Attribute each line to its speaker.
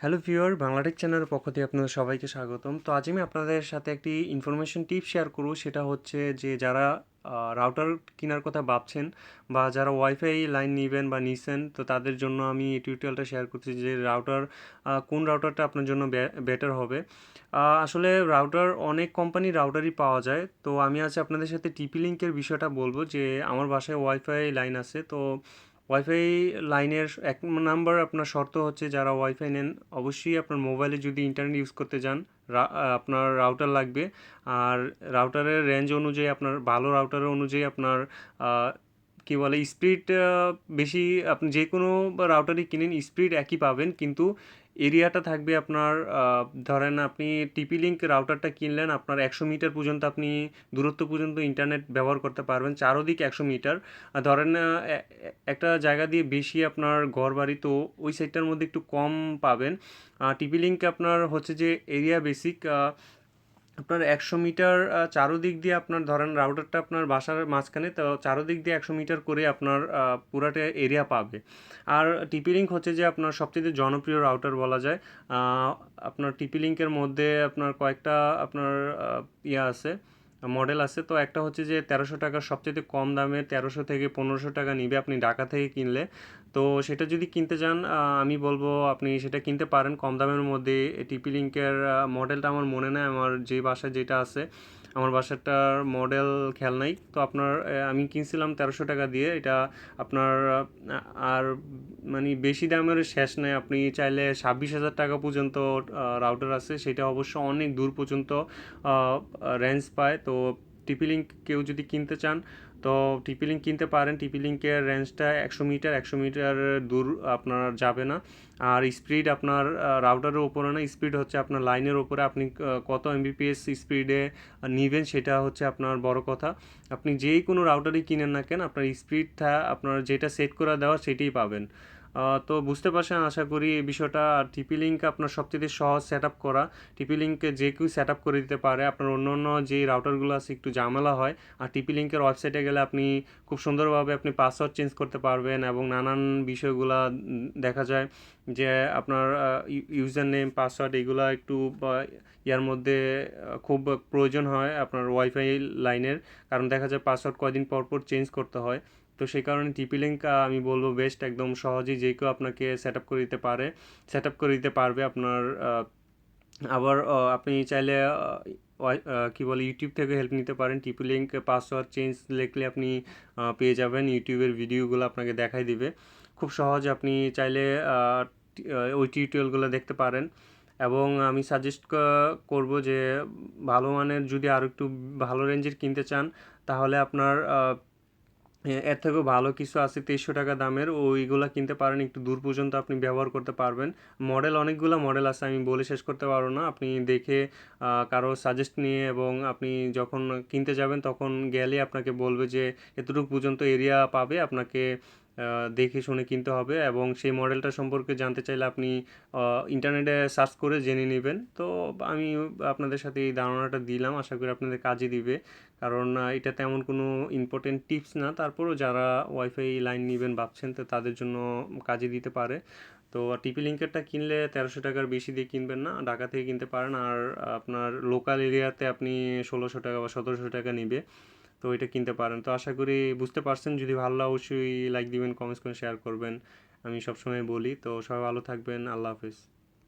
Speaker 1: Hello viewer Bangla Tech চ্যানেলের পক্ষ থেকে আপনাদের সবাইকে স্বাগতম। তো আজ আমি আপনাদের সাথে একটি ইনফরমেশন টিপ শেয়ার করব। সেটা হচ্ছে যে যারা রাউটার কেনার কথা ভাবছেন বা যারা ওয়াইফাই লাইন নেবেন বা নিছেন, তো তাদের জন্য আমি এই টিউটোরিয়ালটা শেয়ার করছি যে রাউটার কোন রাউটারটা আপনার জন্য বেটার হবে। আসলে রাউটার অনেক কোম্পানির রাউটারই পাওয়া যায়। তো আমি আজ আপনাদের সাথে টিপি লিঙ্কের বিষয়টা বলব যে আমার বাসায় ওয়াইফাই লাইন আছে। তো ওয়াইফাই লাইনের এক নাম্বার আপনার শর্ত হচ্ছে যারা ওয়াইফাই নেন, অবশ্যই আপনার মোবাইলে যদি ইন্টারনেট ইউজ করতে যান আপনার রাউটার লাগবে। আর রাউটারের রেঞ্জ অনুযায়ী, আপনার ভালো রাউটারের অনুযায়ী আপনার কী বলে স্পিড বেশি আপনি যে কোনো রাউটারই কিনেন স্পিড একই পাবেন, কিন্তু এরিয়াটা থাকবে আপনার ধরেন আপনি টিপি লিঙ্ক রাউটারটা কিনলেন, আপনার একশো মিটার পর্যন্ত আপনি, দূরত্ব পর্যন্ত ইন্টারনেট ব্যবহার করতে পারবেন, চারোদিক একশো মিটার। ধরেন একটা জায়গা দিয়ে বেশি আপনার ঘর বাড়ি তো ওই সাইডটার মধ্যে একটু কম পাবেন। টিপি লিঙ্ক আপনার হচ্ছে যে এরিয়া বেসিক আপনার একশো মিটার চারোদিক দিয়ে আপনার ধরেন রাউটারটা আপনার বাসার মাঝখানে, তো চারোদিক দিয়ে একশো মিটার করে আপনার পুরাটা এরিয়া পাবে। আর টিপি লিঙ্ক হচ্ছে যে আপনার সবচেয়ে জনপ্রিয় রাউটার বলা যায়। আপনার টিপি লিঙ্কের মধ্যে আপনার কয়েকটা আপনার ইয়ে আছে। মডেল আছে, তো একটা হচ্ছে যে তেরোশো টাকার সবচেয়ে কম দামে তেরোশো থেকে পনেরোশো টাকা নিবে আপনি ঢাকা থেকে কিনলে। তো সেটা যদি কিনতে চান আমি বলব আপনি সেটা কিনতে পারেন। কম দামের মধ্যে টিপি লিঙ্কের মডেলটা আমার মনে নেয় আমার যে বাসায় যেটা আছে আমার বাসাটার মডেল খেয়াল নাই। তো আপনার আমি কিনছিলাম তেরোশো টাকা দিয়ে। এটা আপনার আর মানে বেশি দামের শেষ নেই। আপনি চাইলে ছাব্বিশ হাজার টাকা পর্যন্ত রাউটার আছে। সেটা অবশ্য অনেক দূর পর্যন্ত রেঞ্জ পায়। তো টিপি লিঙ্ক কেউ যদি কিনতে চান, তো টিপি লিঙ্ক কিনতে পারেন। টিপি লিঙ্কের রেঞ্জটা একশো মিটার একশো মিটার দূর আপনার যাবে না। আর স্পিড আপনার রাউটারের ওপরে না স্পিড হচ্ছে আপনার লাইনের ওপরে। আপনি কত এমবিপিএস স্পিডে নিবেন সেটা হচ্ছে আপনার বড় কথা। আপনি যেই কোনো রাউটারই কিনেন না কেন, আপনার স্পিডটা আপনার যেটা সেট করা দেওয়া সেটাই পাবেন। তো বুঝতে পারছেন আশা করি এই বিষয়টা। আর টিপি লিঙ্ক আপনার সবচেয়ে সহজ সেট আপ করা টিপি লিঙ্কে যে কেউ সেট আপ করে দিতে পারে। আপনার অন্য অন্য যে রাউটারগুলো আছে একটু ঝামেলা হয়। আর টিপি লিঙ্কের ওয়েবসাইটে গেলে আপনি খুব সুন্দরভাবে আপনি পাসওয়ার্ড চেঞ্জ করতে পারবেন এবং নানান বিষয়গুলো দেখা যায়। যে আপনার ইউজার নেম পাসওয়ার্ড এগুলো একটু ইয়ার মধ্যে খুব প্রয়োজন হয় আপনার ওয়াইফাই লাইনের। কারণ দেখা যায় পাসওয়ার্ড কয়দিন পর পর চেঞ্জ করতে হয়। তো সেই কারণে টিপি লিঙ্ক আমি বলব বেস্ট একদম সহজেই যে কেউ আপনাকে সেট আপ করে দিতে পারে। সেট আপ করে দিতে পারবে আপনার আবার আপনি চাইলে কী বলে ইউটিউব থেকে হেল্প নিতে পারেন। টিপি লিঙ্ক পাসওয়ার্ড চেঞ্জ লিখলে আপনি পেয়ে যাবেন। ইউটিউবের ভিডিওগুলো আপনাকে দেখাই দিবে। খুব সহজ আপনি চাইলে ওই টিউটোরিয়ালগুলো দেখতে পারেন। এবং আমি সাজেস্ট করব যে, ভালো মানের যদি আরও একটু ভালো রেঞ্জের কিনতে চান, তাহলে আপনার এর থেকেও ভালো কিছু আছে তেইশশো টাকা দামের, ওইগুলো কিনতে পারেন। একটু দূর পর্যন্ত আপনি ব্যবহার করতে পারবেন। মডেল অনেকগুলো মডেল আছে, আমি বলে শেষ করতে পারব না। আপনি দেখে কারও সাজেস্ট নিয়ে এবং আপনি যখন কিনতে যাবেন, তখন গেলে আপনাকে বলবে যে, এতটুকু পর্যন্ত এরিয়া পাবে, আপনাকে দেখে শুনে কিনতে হবে এবং সেই মডেলটা সম্পর্কে জানতে চাইলে আপনি ইন্টারনেটে সার্চ করে জেনে নেবেন। তো আমি আপনাদের সাথে এই ধারণাটা দিলাম, আশা করি আপনাদের কাজে দিবে। কারণ এটা তেমন কোনো ইম্পর্টেন্ট টিপস না। তারপরেও যারা ওয়াইফাই লাইন নেবেন ভাবছেন, তো তাদের জন্য কাজে দিতে পারে। তো টিপি লিঙ্কেরটা কিনলে তেরোশো টাকার বেশি দিয়ে কিনবেন না। ঢাকা থেকে কিনতে পারেন। আর আপনার লোকাল এরিয়াতে আপনি ষোলোশো টাকা বা সতেরোশো টাকা নিবে। তো এটা কিনতে পারেন। তো আশা করি বুঝতে পারছেন। যদি ভালো লাগে, অবশ্যই লাইক দিবেন কমেন্টস করে শেয়ার করবেন। আমি সবসময় বলি। তো সবাই ভালো থাকবেন। আল্লাহ হাফিজ।